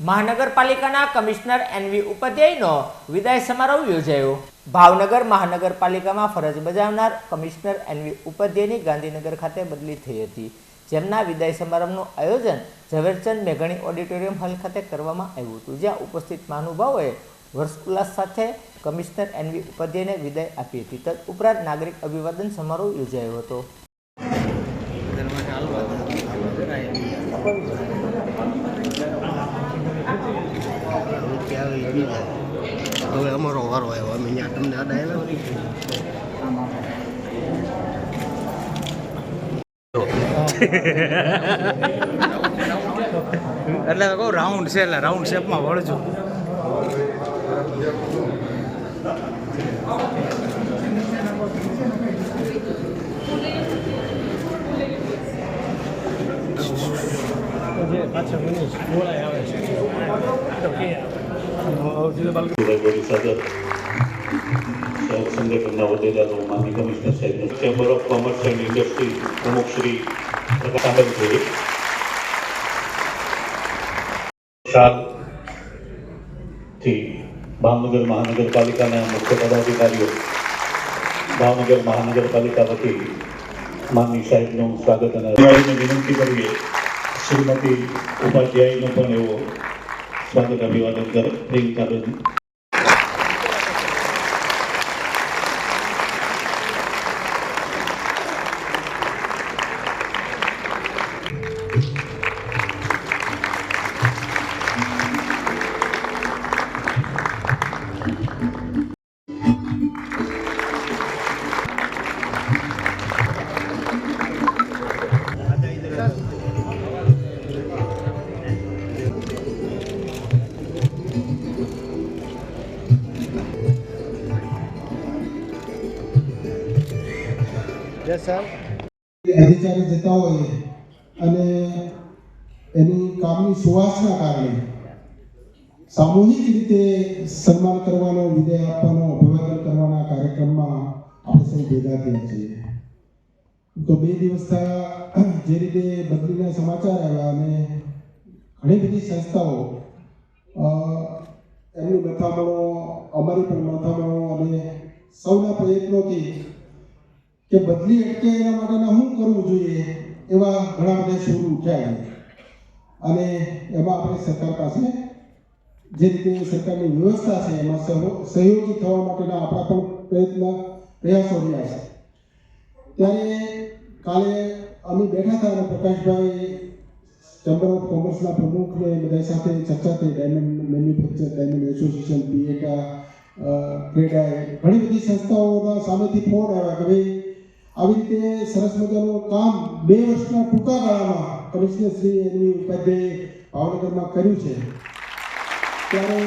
મહાનગરપાલિકાના commissioner NV ઉપાધ્યાયનો વિદાય સમારોહ યોજાયો. ભાવનગર મહાનગરપાલિકામાં ફરજ બજાવનાર કમિશનર એનવી ઉપાધ્યાયની ગાંધીનગર ખાતે બદલી થઈ હતી. જેમના વિદાય સમારંભનું આયોજન ઝવેરચંદ મેઘાણી ઓડિટોરિયમ હોલ ખાતે કરવામાં આવ્યું હતું. જ્યાં ઉપસ્થિત મહાનુભાવોએ વર્ષ ઉલ્લાસ સાથે કમિશનર એનવી ઉપાધ્યાયને વિદાય આપી હતી. તદ ઉપરાંત નાગરિક અભિવાદન સમારોહ યોજાયો હતો. હવે અમારો વારો આવ્યો અમે ત્યાં તમને આડા આવ્યા એટલે કહું રાઉન્ડ છે એટલે રાઉન્ડ શેપમાં વળજો પાછળ બોલાય આવે શહેર સંગઠનના હોદ્દેદારો માનની કમિશનર સાહેબનું ચેમ્બર ભાવનગર મહાનગરપાલિકાના મુખ્ય પદાધિકારીઓ, ભાવનગર મહાનગરપાલિકા વતી માનની સાહેબનું સ્વાગત અને વિનંતી કરીએ. શ્રીમતી ઉપાધ્યાયનો પણ એવો સ્વાગત અભિવાદન અધિકારી જતા હોય અને એની કામની સુવાસના કારણે સામૂહિક રીતે સન્માન કરવાનો, વિદાય આપવાનો, અભિવાદન કરવાના કાર્યક્રમમાં આપણે સૌ ભેગા થયા છીએ. તો બે દિવસ જે રીતે બદલીના સમાચાર આવ્યા અને ઘણી બધી સંસ્થાઓ એમની મથામણો, અમારી પણ મથામણો અને સૌના પ્રયત્નોથી કે બદલી અટકે એના માટેના શું કરવું જોઈએ એવા ઘણા બધા સૂર ઉઠ્યા છે. અને એમાં આપણે સરકાર પાસે જે રીતે સરકારની વ્યવસ્થા છે, એમાં સહો- સહયોગી થવા માટેના આપણા પણ પ્રયત્ન, પ્રયાસો રહ્યા છે. ત્યારે કાલે અમે બેઠા હતા અને પ્રકાશભાઈ ચેમ્બર ઓફ કોમર્સના પ્રમુખને બધા સાથે ચર્ચા થઈ, ડાયમંડ મેન્યુફેક્ચર, ડાયમંડ એસોસિએશન પીએટા ક્રેડાએ ઘણી બધી સંસ્થાઓના સામેથી ફોન આવ્યા કે ભાઈ આવી રીતે સરસ મજાનું કામ બે વર્ષના ટૂંકા ગાળામાં કમિશનર શ્રી એની ઉપાધ્યાય ભાવનગરમાં કર્યું છે. ત્યારે